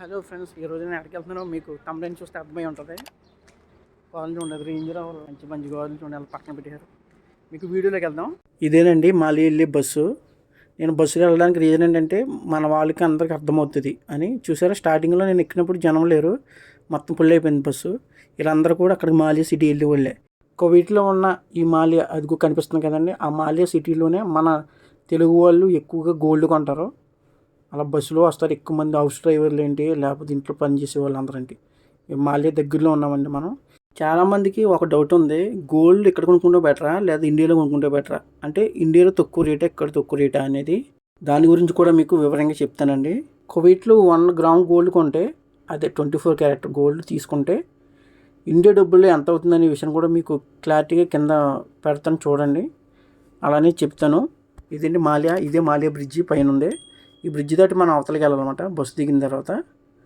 Hello friends ఈ రోజు నేను ఎక్కడికి వెళ్తున్నానో మీకు కంప్లైంట్ చూస్తే అర్థమై ఉంటుంది. కాలేజ్ ఉండదు రేంజ్ రావాలి మంచి మంచి చూడండి వాళ్ళు పక్కన పెట్టారు. మీకు వీడియోలోకి వెళ్దాం. ఇదేనండి మాలి వెళ్ళే బస్సు. నేను బస్సులో వెళ్ళడానికి రీజన్ ఏంటంటే మన వాళ్ళకి అందరికి అర్థమవుతుంది అని. చూసారా స్టార్టింగ్లో నేను ఎక్కినప్పుడు జనం లేరు. మొత్తం ఫుల్ అయిపోయింది బస్సు. వీళ్ళందరూ కూడా అక్కడ మాలియా సిటీ వెళ్ళే వాళ్ళే. కోవిడ్లో ఉన్న ఈ మాలియా అదిగో కనిపిస్తుంది కదండి. ఆ మాలియా సిటీలోనే మన తెలుగు వాళ్ళు ఎక్కువగా గోల్డ్ కొంటారు. అలా బస్సులో వస్తారు. ఎక్కువ మంది హౌస్ డ్రైవర్లు ఏంటి లేకపోతే ఇంట్లో పనిచేసే వాళ్ళు అందరూ ఏంటి మాల్యా దగ్గరలో ఉన్నామండి మనం. చాలామందికి ఒక డౌట్ ఉంది. గోల్డ్ ఇక్కడ కొనుక్కుంటే బెటరా లేదా ఇండియాలో కొనుక్కుంటే బెటరా అంటే ఇండియాలో తక్కువ రేటా ఇక్కడ తక్కువ రేటా అనేది దాని గురించి కూడా మీకు వివరంగా చెప్తానండి. కువైట్లో వన్ గ్రామ్ గోల్డ్ కొంటే అదే ట్వంటీ ఫోర్ క్యారెట్ గోల్డ్ తీసుకుంటే ఇండియా డబ్బులు ఎంత అవుతుందనే విషయం కూడా మీకు క్లారిటీగా కింద పెడతాను చూడండి. అలానే చెప్తాను. ఇదండి మాల్యా? ఇదే మాల్యా బ్రిడ్జి పైన ఉంది. ఈ బ్రిడ్జ్ దాటి మనం అవతలకి వెళ్ళాలన్నమాట. బస్సు దిగిన తర్వాత.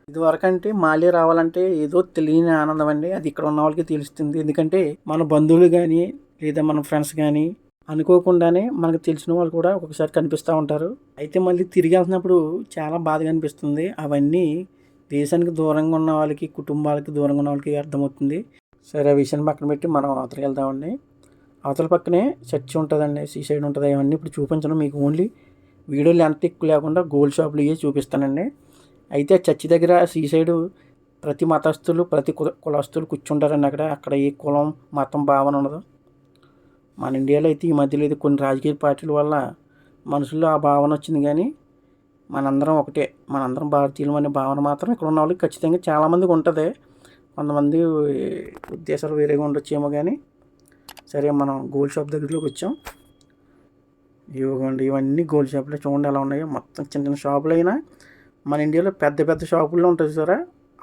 ఇదివరకంటే అంటే రావాలంటే ఏదో తెలియని ఆనందం అండి. అది ఇక్కడ ఉన్న వాళ్ళకి తెలుస్తుంది. ఎందుకంటే మన బంధువులు కానీ లేదా మన ఫ్రెండ్స్ కానీ అనుకోకుండానే మనకు తెలిసిన వాళ్ళు కూడా ఒకసారి కనిపిస్తూ ఉంటారు. అయితే మళ్ళీ తిరిగి వెళ్తున్నప్పుడు చాలా బాధగా అనిపిస్తుంది. అవన్నీ దేశానికి దూరంగా ఉన్న వాళ్ళకి కుటుంబాలకి దూరంగా ఉన్న వాళ్ళకి అర్థమవుతుంది. సరే ఆ విషయాన్ని పక్కన పెట్టి మనం అవతలకి వెళ్దామండి. అవతల పక్కనే చర్చి ఉంటుందండి. సీ సైడ్ ఉంటుంది. అవన్నీ ఇప్పుడు చూపించడం మీకు ఓన్లీ వీడియో లెంత్ ఎక్కువ లేకుండా గోల్డ్ షాపులు ఇవే చూపిస్తానండి. అయితే చర్చి దగ్గర సీ సైడు ప్రతి మతస్థులు ప్రతి కుల కులస్తులు కూర్చుంటారండి అక్కడ. అక్కడ ఏ కులం మతం భావన ఉండదు. మన ఇండియాలో అయితే ఈ మధ్యలో ఇది కొన్ని రాజకీయ పార్టీల వల్ల మనుషుల్లో ఆ భావన వచ్చింది కానీ మనందరం ఒకటే మనందరం భారతీయులం అనే భావన మాత్రం ఇక్కడ ఉన్న వాళ్ళకి ఖచ్చితంగా చాలామందికి ఉంటుంది. కొంతమంది ఉద్దేశాలు వేరేగా ఉండొచ్చేమో కానీ సరే మనం గోల్డ్ షాప్ దగ్గరలోకి వచ్చాం. ఇవ్వండి ఇవన్నీ గోల్డ్ షాపులు చూడండి ఎలా ఉన్నాయో. మొత్తం చిన్న చిన్న షాపులు అయినా మన ఇండియాలో పెద్ద పెద్ద షాపుల్లో ఉంటుంది సార్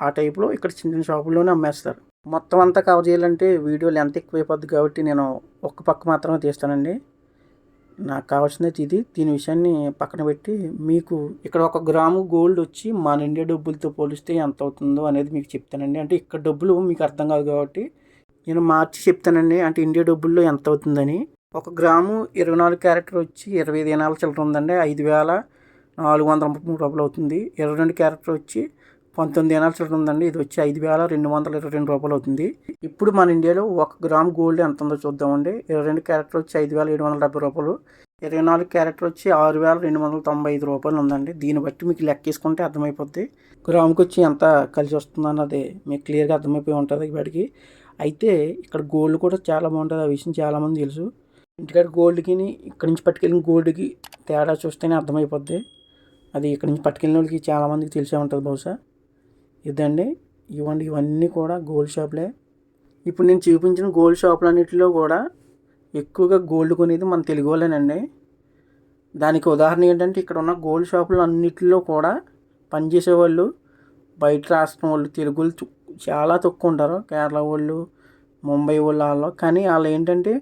ఆ టైప్లో ఇక్కడ చిన్న చిన్న షాపుల్లోనే అమ్మేస్తారు. మొత్తం అంతా కవర్ చేయాలంటే వీడియోలు ఎంత ఎక్కువైపోద్ది కాబట్టి నేను ఒక్క పక్క మాత్రమే తీస్తానండి. నాకు కావాల్సినది ఇది. దీని విషయాన్ని పక్కన పెట్టి మీకు ఇక్కడ ఒక గ్రాము గోల్డ్ వచ్చి మన ఇండియా డబ్బులతో పోలిస్తే ఎంత అవుతుందో అనేది మీకు చెప్తానండి. అంటే ఇక్కడ డబ్బులు మీకు అర్థం కాదు కాబట్టి నేను మార్చి చెప్తానండి. అంటే ఇండియా డబ్బుల్లో ఎంత అవుతుందని. ఒక గ్రాము ఇరవై నాలుగు క్యారెక్టర్ వచ్చి ఇరవై ఐదు ఎనాల చిల్లర ఉందండి. ఐదు వేల నాలుగు వందల ముప్పై మూడు రూపాయలు అవుతుంది. ఇరవై రెండు క్యారెక్టర్ వచ్చి పంతొమ్మిది ఏనాల చిల్లర ఉందండి. ఇది వచ్చి ఐదు వేల రెండు వందల ఇరవై రెండు రూపాయలు అవుతుంది. ఇప్పుడు మన ఇండియాలో ఒక గ్రామ్ గోల్డ్ ఎంత ఉందో చూద్దామండి. ఇరవై రెండు క్యారెక్టర్ వచ్చి ఐదు వేల ఏడు వందల డెబ్బై రూపాయలు. ఇరవై నాలుగు క్యారెక్టర్ వచ్చి ఆరు వేల రెండు వందల తొంభై ఐదు రూపాయలు ఉందండి. దీన్ని బట్టి మీకు లెక్కేసుకుంటే అర్థమైపోద్ది. గ్రాముకి వచ్చి ఎంత కలిసి వస్తుంది అన్నది మీకు క్లియర్గా అర్థమైపోయి ఉంటుంది వాడికి అయితే ఇక్కడ గోల్డ్ కూడా చాలా బాగుంటుంది. ఆ విషయం చాలామంది తెలుసు. ఇంటికాడ గోల్డ్కి ఇక్కడి నుంచి పట్టుకెళ్ళిన గోల్డ్కి తేడా చూస్తేనే అర్థమైపోద్ది. అది ఇక్కడి నుంచి పట్టుకెళ్ళిన వాళ్ళకి చాలామందికి తెలిసే ఉంటుంది బహుశా. ఇదండి. ఇవ్వండి ఇవన్నీ కూడా గోల్డ్ షాపులే. ఇప్పుడు నేను చూపించిన గోల్డ్ షాపులన్నిటిలో కూడా ఎక్కువగా గోల్డ్ కొనేది మన తెలుగు వాళ్ళేనండి. దానికి ఉదాహరణ ఏంటంటే ఇక్కడ ఉన్న గోల్డ్ షాపులు అన్నిటిలో కూడా పనిచేసే వాళ్ళు బయట రాష్ట్రం వాళ్ళు తెలుగులు చాలా తక్కువ ఉంటారు. కేరళ వాళ్ళు ముంబై వాళ్ళు వాళ్ళు. కానీ వాళ్ళు ఏంటంటే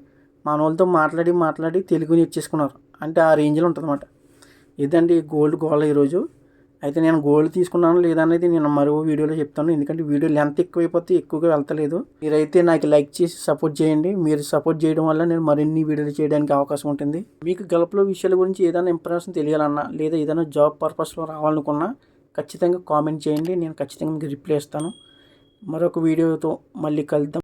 మన వాళ్ళతో మాట్లాడి మాట్లాడి తెలుగుని ఇచ్చేసుకున్నారు. అంటే ఆ రేంజ్లో ఉంటుందన్నమాట. ఇదండి గోల్డ్ గోల్డ్ ఈరోజు. అయితే నేను గోల్డ్ తీసుకున్నాను లేదనేది నేను మరో వీడియోలో చెప్తాను. ఎందుకంటే వీడియో లెంత్ ఎక్కువైపోతే ఎక్కువగా వెళ్తలేదు. మీరైతే నాకు లైక్ చేసి సపోర్ట్ చేయండి. మీరు సపోర్ట్ చేయడం వల్ల నేను మరిన్ని వీడియోలు చేయడానికి అవకాశం ఉంటుంది. మీకు గల్ఫ్లో విషయాల గురించి ఏదైనా ఇన్ఫర్మేషన్ తెలియాలన్నా లేదా ఏదైనా జాబ్ పర్పస్లో రావాలనుకున్నా ఖచ్చితంగా కామెంట్ చేయండి. నేను ఖచ్చితంగా మీకు రిప్లై ఇస్తాను. మరొక వీడియోతో మళ్ళీ కలుద్దాం.